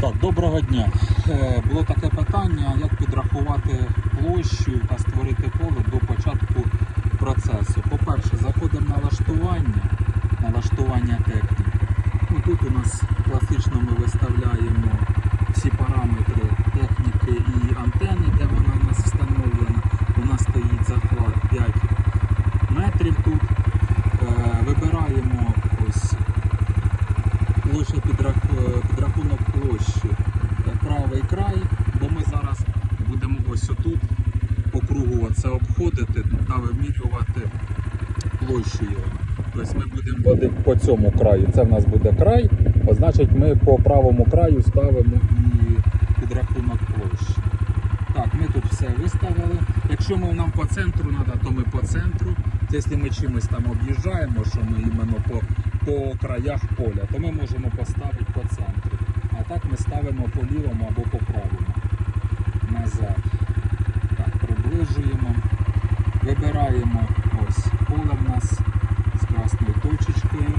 Так, доброго дня. Е, Було таке питання, як підрахувати площу та створити поле до початку процесу. По-перше, заходимо на налаштування, налаштування техніки. Ну, тут у нас класично ми виставляємо всі параметри техніки і антени, де вона у нас встановлена. У нас стоїть захват 5 метрів тут. Е, Вибираємо ось площа підрах- підрахунок площі е, правий край, бо ми зараз будемо ось отут по кругу це обходити та вимірювати площу його. Тобто ми будемо по цьому краю. Це в нас буде край, от значить ми по правому краю ставимо і підрахунок площі. Так, ми тут все виставили. Якщо ми, нам по центру треба, то ми по центру. Якщо ми чимось там об'їжджаємо, що ми іменно по, по краях поля, то ми можемо поставити по центру. А так ми ставимо по лівому або по правому. Назад. Так, приближуємо. Вибираємо ось поле в нас з красною точечкою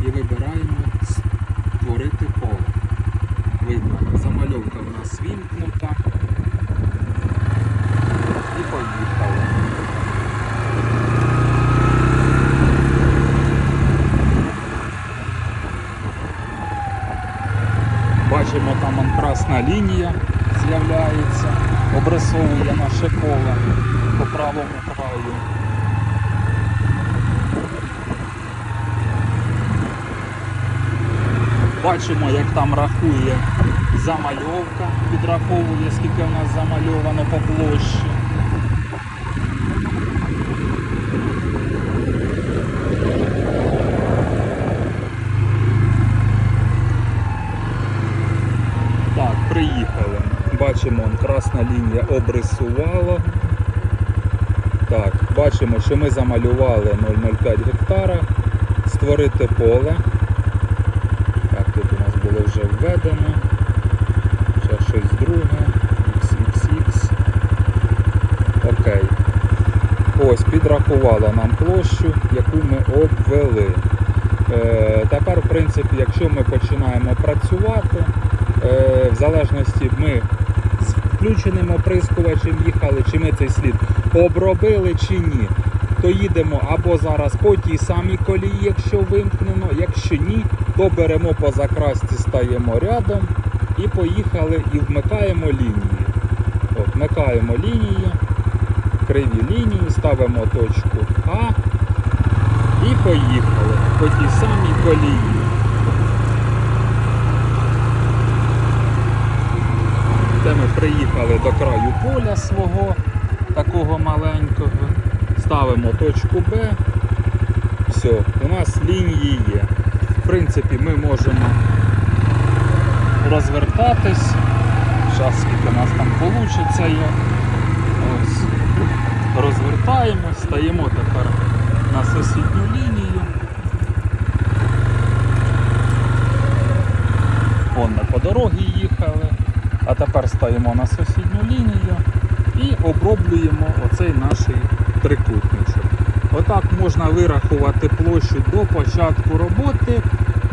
і вибираємо створити поле. Вибрали. Замальовка в нас вімкнута. І поїхали. Бачимо, там он красна лінія з'являється, обрисовує наше поле по правому краю. Бачимо, як там рахує замальовка, підраховує, скільки в нас замальовано по площі. Так, приїхали. Бачимо, красна лінія обрисувала. Так, бачимо, що ми замалювали 0,05 гектара. Створити поле. Так, тут у нас було вже введено. Зараз щось друге. XXX. Окей. Ось, підрахувала нам площу, яку ми обвели. Е, тепер, в принципі, якщо ми починаємо працювати, е, в залежності ми включеним оприскувачем їхали, чи ми цей слід обробили чи ні, то їдемо або зараз по тій самій колії, якщо вимкнено, якщо ні, то беремо по закрасці, стаємо рядом і поїхали і вмикаємо лінії. От, вмикаємо лінії, криві лінії, ставимо точку А і поїхали по тій самій колії. Це ми приїхали до краю поля свого, такого маленького. Ставимо точку Б. Все, у нас лінії є. В принципі, ми можемо розвертатись. Зараз скільки у нас там вийде. Ось. Розвертаємось, стаємо тепер на сусідню лінію. Вон ми по дорогі їхали, а тепер стаємо на сусідню лінію і оброблюємо оцей наш трикутничок. Отак можна вирахувати площу до початку роботи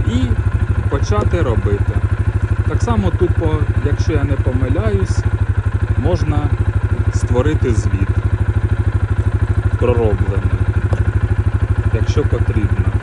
і почати робити. Так само тут, якщо я не помиляюсь, можна створити звіт пророблений, якщо потрібно.